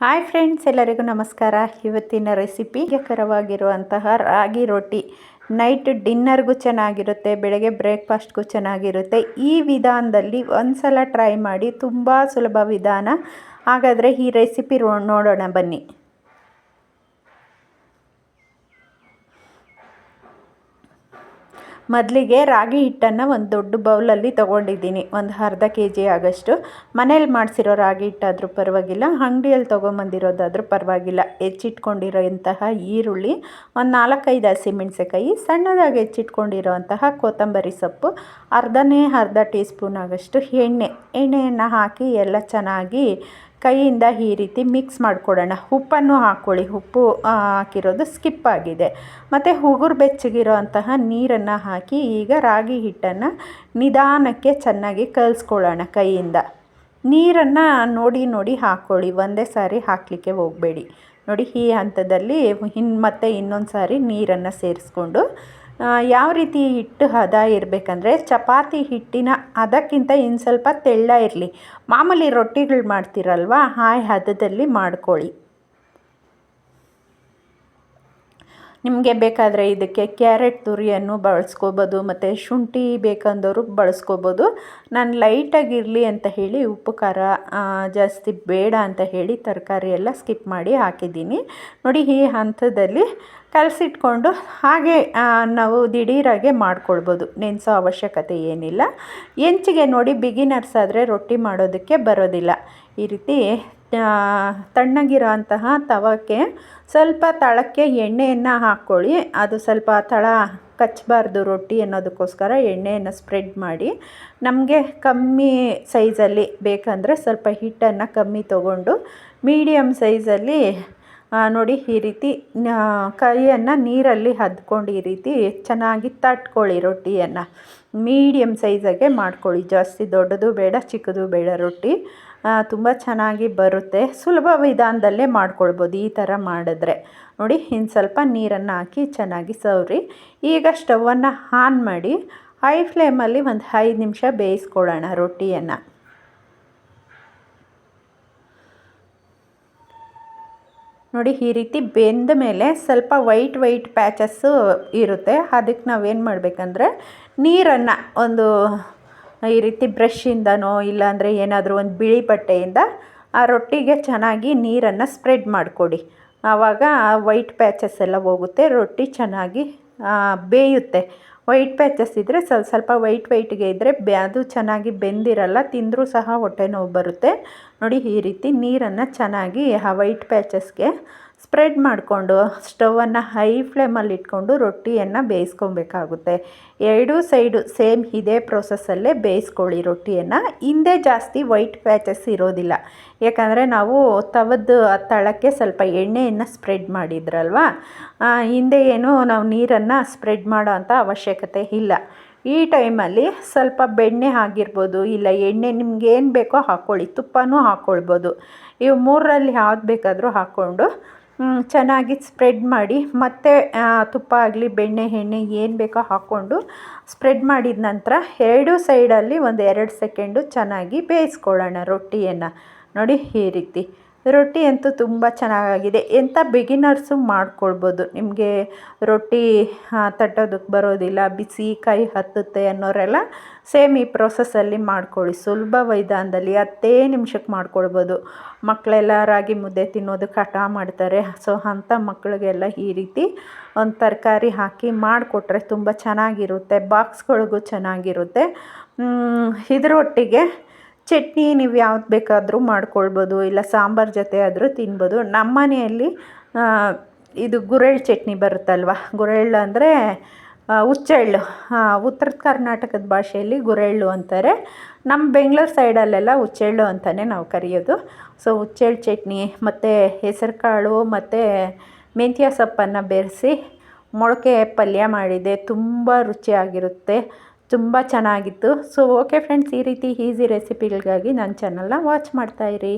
Hi friends ಎಲ್ಲರಿಗೂ ನಮಸ್ಕಾರ. ಇವತ್ತಿನ ರೆಸಿಪಿ ಕರವಾಗಿರುವಂತಹ ರಾಗಿ ರೊಟ್ಟಿ. ನೈಟ್ ಡಿನ್ನರ್ಗೂ ಚೆನ್ನಾಗಿರುತ್ತೆ, ಬೆಳಗ್ಗೆ ಬ್ರೇಕ್ಫಾಸ್ಟ್ಗೂ ಚೆನ್ನಾಗಿರುತ್ತೆ. ಈ ವಿಧಾನದಲ್ಲಿ ಒಂದು ಸಲ ಟ್ರೈ ಮಾಡಿ ತುಂಬ ಸುಲಭ ವಿಧಾನ. ಹಾಗಾದರೆ ಈ ರೆಸಿಪಿ ನೋಡೋಣ ಬನ್ನಿ. ಮೊದಲಿಗೆ ರಾಗಿ ಹಿಟ್ಟನ್ನು ಒಂದು ದೊಡ್ಡ ಬೌಲಲ್ಲಿ ತೊಗೊಂಡಿದ್ದೀನಿ. ಒಂದು ಅರ್ಧ ಕೆ ಜಿ ಆಗೋಷ್ಟು. ಮನೇಲಿ ಮಾಡಿಸಿರೋ ರಾಗಿ ಹಿಟ್ಟಾದರೂ ಪರವಾಗಿಲ್ಲ. ಅಂಗಡಿಯಲ್ಲಿ ತೊಗೊಂಬಂದಿರೋದಾದರೂ ಪರವಾಗಿಲ್ಲ. ಹೆಚ್ಚಿಟ್ಕೊಂಡಿರೋ ಇಂತಹ ಈರುಳ್ಳಿ, ಒಂದು ನಾಲ್ಕೈದು ಹಸಿಮೆಣಸೆಕಾಯಿ ಸಣ್ಣದಾಗಿ ಹೆಚ್ಚಿಟ್ಕೊಂಡಿರೋಂತಹ ಕೊತ್ತಂಬರಿ ಸೊಪ್ಪು, ಅರ್ಧನೇ ಅರ್ಧ ಟೀ ಸ್ಪೂನ್ ಆಗೋಷ್ಟು ಎಣ್ಣೆ. ಎಣ್ಣೆಯನ್ನು ಹಾಕಿ ಎಲ್ಲ ಚೆನ್ನಾಗಿ ಕೈಯಿಂದ ಈ ರೀತಿ ಮಿಕ್ಸ್ ಮಾಡಿಕೊಡೋಣ. ಉಪ್ಪನ್ನು ಹಾಕ್ಕೊಳ್ಳಿ ಉಪ್ಪು ಹಾಕಿರೋದು ಸ್ಕಿಪ್ ಆಗಿದೆ. ಮತ್ತು ಉಗುರು ಬೆಚ್ಚಗಿರೋ ಅಂತಹ ನೀರನ್ನು ಹಾಕಿ ಈಗ ರಾಗಿ ಹಿಟ್ಟನ್ನು ನಿಧಾನಕ್ಕೆ ಚೆನ್ನಾಗಿ ಕಲಿಸ್ಕೊಳ್ಳೋಣ ಕೈಯಿಂದ. ನೀರನ್ನು ನೋಡಿ ನೋಡಿ ಹಾಕ್ಕೊಳ್ಳಿ ಒಂದೇ ಸಾರಿ ಹಾಕಲಿಕ್ಕೆ ಹೋಗಬೇಡಿ. ನೋಡಿ, ಈ ಹಂತದಲ್ಲಿ ಇನ್ನು ಮತ್ತೆ ಇನ್ನೊಂದು ಸಾರಿ ನೀರನ್ನು ಸೇರಿಸ್ಕೊಂಡು ಯಾವ ರೀತಿ ಹಿಟ್ಟು ಹದ ಇರಬೇಕಂದ್ರೆ ಚಪಾತಿ ಹಿಟ್ಟಿನ ಹದಕ್ಕಿಂತ ಇನ್ನು ಸ್ವಲ್ಪ ತೆಳ್ಳ ಇರಲಿ. ಮಾಮೂಲಿ ರೊಟ್ಟಿಗಳು ಮಾಡ್ತೀರಲ್ವ? ಆ ಹದದಲ್ಲಿ ಮಾಡ್ಕೊಳ್ಳಿ. ನಿಮಗೆ ಬೇಕಾದರೆ ಇದಕ್ಕೆ ಕ್ಯಾರೆಟ್ ತುರಿಯನ್ನು ಬಳಸ್ಕೋಬೋದು, ಮತ್ತು ಶುಂಠಿ ಬೇಕಂದವರು ಬಳಸ್ಕೋಬೋದು. ನಾನು ಲೈಟಾಗಿರಲಿ ಅಂತ ಹೇಳಿ ಉಪ್ಪು, ಖಾರ ಜಾಸ್ತಿ ಬೇಡ ಅಂತ ಹೇಳಿ ತರಕಾರಿ ಎಲ್ಲ ಸ್ಕಿಪ್ ಮಾಡಿ ಹಾಕಿದ್ದೀನಿ. ನೋಡಿ ಈ ಹಂತದಲ್ಲಿ ಕಲಸಿಟ್ಕೊಂಡು ಹಾಗೆ ನಾವು ದಿಢೀರಾಗೆ ಮಾಡ್ಕೊಳ್ಬೋದು. ನೆನೆಸೋ ಅವಶ್ಯಕತೆ ಏನಿಲ್ಲ. ಹೆಂಚಿಗೆ ನೋಡಿ ಬಿಗಿನರ್ಸ್ ಆದರೆ ರೊಟ್ಟಿ ಮಾಡೋದಕ್ಕೆ ಬರೋದಿಲ್ಲ. ಈ ರೀತಿ ತಣ್ಣಗಿರೋ ಅಂತಹ ತವಕ್ಕೆ ಸ್ವಲ್ಪ ತಳಕ್ಕೆ ಎಣ್ಣೆಯನ್ನು ಹಾಕ್ಕೊಳ್ಳಿ. ಅದು ಸ್ವಲ್ಪ ತಳ ಕಚ್ಚಬಾರ್ದು ರೊಟ್ಟಿ ಅನ್ನೋದಕ್ಕೋಸ್ಕರ ಎಣ್ಣೆಯನ್ನು ಸ್ಪ್ರೆಡ್ ಮಾಡಿ. ನಮಗೆ ಕಮ್ಮಿ ಸೈಜಲ್ಲಿ ಬೇಕಂದರೆ ಸ್ವಲ್ಪ ಹಿಟ್ಟನ್ನು ಕಮ್ಮಿ ತೊಗೊಂಡು ಮೀಡಿಯಮ್ ಸೈಜಲ್ಲಿ ನೋಡಿ ಈ ರೀತಿ ಕೈಯನ್ನು ನೀರಲ್ಲಿ ಹದ್ಕೊಂಡು ಈ ರೀತಿ ಚೆನ್ನಾಗಿ ತಟ್ಕೊಳ್ಳಿ ರೊಟ್ಟಿಯನ್ನು. ಮೀಡಿಯಮ್ ಸೈಜಾಗೆ ಮಾಡ್ಕೊಳ್ಳಿ. ಜಾಸ್ತಿ ದೊಡ್ಡದು ಬೇಡ, ಚಿಕ್ಕದು ಬೇಡ ರೊಟ್ಟಿ. ತುಂಬ ಚೆನ್ನಾಗಿ ಬರುತ್ತೆ. ಸುಲಭ ವಿಧಾನದಲ್ಲೇ ಮಾಡ್ಕೊಳ್ಬೋದು ಈ ಥರ ಮಾಡಿದ್ರೆ. ನೋಡಿ ಇನ್ನು ಸ್ವಲ್ಪ ನೀರನ್ನು ಹಾಕಿ ಚೆನ್ನಾಗಿ ಸವರಿ. ಈಗ ಸ್ಟವನ್ನು ಆನ್ ಮಾಡಿ ಹೈ ಫ್ಲೇಮಲ್ಲಿ ಒಂದು ಐದು ನಿಮಿಷ ಬೇಯಿಸ್ಕೊಳ್ಳೋಣ ರೊಟ್ಟಿಯನ್ನು. ನೋಡಿ, ಈ ರೀತಿ ಬೆಂದ ಮೇಲೆ ಸ್ವಲ್ಪ ವೈಟ್ ವೈಟ್ ಪ್ಯಾಚಸ್ಸು ಇರುತ್ತೆ. ಅದಕ್ಕೆ ನಾವೇನು ಮಾಡಬೇಕಂದ್ರೆ, ನೀರನ್ನು ಒಂದು ಈ ರೀತಿ ಬ್ರಷಿಂದನೋ ಇಲ್ಲಾಂದರೆ ಏನಾದರೂ ಒಂದು ಬಿಳಿ ಬಟ್ಟೆಯಿಂದ ಆ ರೊಟ್ಟಿಗೆ ಚೆನ್ನಾಗಿ ನೀರನ್ನು ಸ್ಪ್ರೆಡ್ ಮಾಡಿಕೊಡಿ. ಆವಾಗ ವೈಟ್ ಪ್ಯಾಚಸ್ ಎಲ್ಲ ಹೋಗುತ್ತೆ, ರೊಟ್ಟಿ ಚೆನ್ನಾಗಿ ಬೇಯುತ್ತೆ. ವೈಟ್ ಪ್ಯಾಚಸ್ ಇದ್ದರೆ ಸ್ವಲ್ಪ ಸ್ವಲ್ಪ ವೈಟ್ ವೈಟ್ಗೆ ಇದ್ದರೆ ಬೆ, ಅದು ಚೆನ್ನಾಗಿ ಬೆಂದಿರಲ್ಲ, ತಿಂದರೂ ಸಹ ಹೊಟ್ಟೆ ನೋವು ಬರುತ್ತೆ. ನೋಡಿ ಈ ರೀತಿ ನೀರನ್ನು ಚೆನ್ನಾಗಿ ಆ ವೈಟ್ ಪ್ಯಾಚಸ್ಗೆ ಸ್ಪ್ರೆಡ್ ಮಾಡಿಕೊಂಡು ಸ್ಟವನ್ನು ಹೈ ಫ್ಲೇಮಲ್ಲಿ ಇಟ್ಕೊಂಡು ರೊಟ್ಟಿಯನ್ನು ಬೇಯಿಸ್ಕೊಬೇಕಾಗುತ್ತೆ. ಎರಡೂ ಸೈಡು ಸೇಮ್ ಇದೇ ಪ್ರೊಸೆಸ್ಸಲ್ಲೇ ಬೇಯಿಸ್ಕೊಳ್ಳಿ ರೊಟ್ಟಿಯನ್ನು. ಹಿಂದೆ ಜಾಸ್ತಿ ವೈಟ್ ಪ್ಯಾಚಸ್ ಇರೋದಿಲ್ಲ. ಯಾಕಂದರೆ ನಾವು ತವದ್ದು ತಳಕ್ಕೆ ಸ್ವಲ್ಪ ಎಣ್ಣೆಯನ್ನು ಸ್ಪ್ರೆಡ್ ಮಾಡಿದ್ರಲ್ವಾ? ಹಿಂದೆ ಏನು ನಾವು ನೀರನ್ನು ಸ್ಪ್ರೆಡ್ ಮಾಡೋ ಅಂಥ ಅವಶ್ಯಕತೆ ಇಲ್ಲ. ಈ ಟೈಮಲ್ಲಿ ಸ್ವಲ್ಪ ಬೆಣ್ಣೆ ಆಗಿರ್ಬೋದು, ಇಲ್ಲ ಎಣ್ಣೆ ನಿಮ್ಗೆ ಏನು ಬೇಕೋ ಹಾಕ್ಕೊಳ್ಳಿ ತುಪ್ಪನೂ ಹಾಕ್ಕೊಳ್ಬೋದು ಇವು ಮೂರರಲ್ಲಿ ಯಾವ್ದು ಬೇಕಾದರೂ ಹಾಕ್ಕೊಂಡು ಚೆನ್ನಾಗಿ ಸ್ಪ್ರೆಡ್ ಮಾಡಿ, ಮತ್ತೆ ತುಪ್ಪ ಆಗಲಿ, ಬೆಣ್ಣೆ, ಎಣ್ಣೆ ಏನು ಬೇಕೋ ಹಾಕ್ಕೊಂಡು ಸ್ಪ್ರೆಡ್ ಮಾಡಿದ ನಂತರ ಎರಡೂ ಸೈಡಲ್ಲಿ ಒಂದು ಎರಡು ಸೆಕೆಂಡು ಚೆನ್ನಾಗಿ ಬೇಯಿಸ್ಕೊಳ್ಳೋಣ ರೊಟ್ಟಿಯನ್ನು. ನೋಡಿ ಈ ರೀತಿ. ರೊಟ್ಟಿ ಅಂತೂ ತುಂಬ ಚೆನ್ನಾಗಿದೆ ಎಂಥ ಬಿಗಿನರ್ಸು ಮಾಡ್ಕೊಳ್ಬೋದು. ನಿಮಗೆ ರೊಟ್ಟಿ ತಟ್ಟೋದಕ್ಕೆ ಬರೋದಿಲ್ಲ, ಬಿಸಿ ಕೈ ಹತ್ತುತ್ತೆ ಅನ್ನೋರೆಲ್ಲ ಸೇಮ್ ಈ ಪ್ರೊಸೆಸ್ಸಲ್ಲಿ ಮಾಡ್ಕೊಳ್ಳಿ. ಸುಲಭ ವಿಧಾನದಲ್ಲಿ ಹತ್ತೇ ನಿಮಿಷಕ್ಕೆ ಮಾಡ್ಕೊಳ್ಬೋದು. ಮಕ್ಕಳೆಲ್ಲ ರಾಗಿ ಮುದ್ದೆ ತಿನ್ನೋದಕ್ಕೆ ಹಠ ಮಾಡ್ತಾರೆ. ಸೊ ಅಂಥ ಮಕ್ಕಳಿಗೆಲ್ಲ ಈ ರೀತಿ ಒಂದು ತರಕಾರಿ ಹಾಕಿ ಮಾಡಿಕೊಟ್ರೆ ತುಂಬ ಚೆನ್ನಾಗಿರುತ್ತೆ. ಬಾಕ್ಸ್ಗಳಿಗೂ ಚೆನ್ನಾಗಿರುತ್ತೆ. ಇದರೊಟ್ಟಿಗೆ ಚಟ್ನಿ ನೀವು ಯಾವ್ದು ಬೇಕಾದರೂ ಮಾಡ್ಕೊಳ್ಬೋದು. ಇಲ್ಲ ಸಾಂಬಾರು ಜೊತೆ ಆದರೂ ತಿನ್ಬೋದು. ನಮ್ಮ ಮನೆಯಲ್ಲಿ ಇದು ಗುರೆಳ್ ಚಟ್ನಿ ಬರುತ್ತಲ್ವ? ಗುರೆಳ್ ಅಂದರೆ ಹುಚ್ಚೆಳ್ಳು ಉತ್ತರ ಕರ್ನಾಟಕದ ಭಾಷೆಯಲ್ಲಿ ಗುರೆಳ್ಳು ಅಂತಾರೆ. ನಮ್ಮ ಬೆಂಗಳೂರು ಸೈಡಲ್ಲೆಲ್ಲ ಹುಚ್ಚೆಳ್ಳು ಅಂತಲೇ ನಾವು ಕರೆಯೋದು. ಸೊ ಹುಚ್ಚೆಳ್ಳು ಚಟ್ನಿ, ಮತ್ತು ಹೆಸರು ಕಾಳು ಮತ್ತು ಮೆಂತ್ಯ ಸೊಪ್ಪನ್ನು ಬೆರೆಸಿ ಮೊಳಕೆ ಪಲ್ಯ ಮಾಡಿದೆ ತುಂಬ ರುಚಿಯಾಗಿರುತ್ತೆ. ತುಂಬ ಚೆನ್ನಾಗಿತ್ತು. ಸೊ ಓಕೆ ಫ್ರೆಂಡ್ಸ್ ಈ ರೀತಿ ಈಸಿ ರೆಸಿಪಿಗಳಿಗಾಗಿ ನನ್ನ ಚಾನಲ್ನ ವಾಚ್ ಮಾಡ್ತಾಯಿರಿ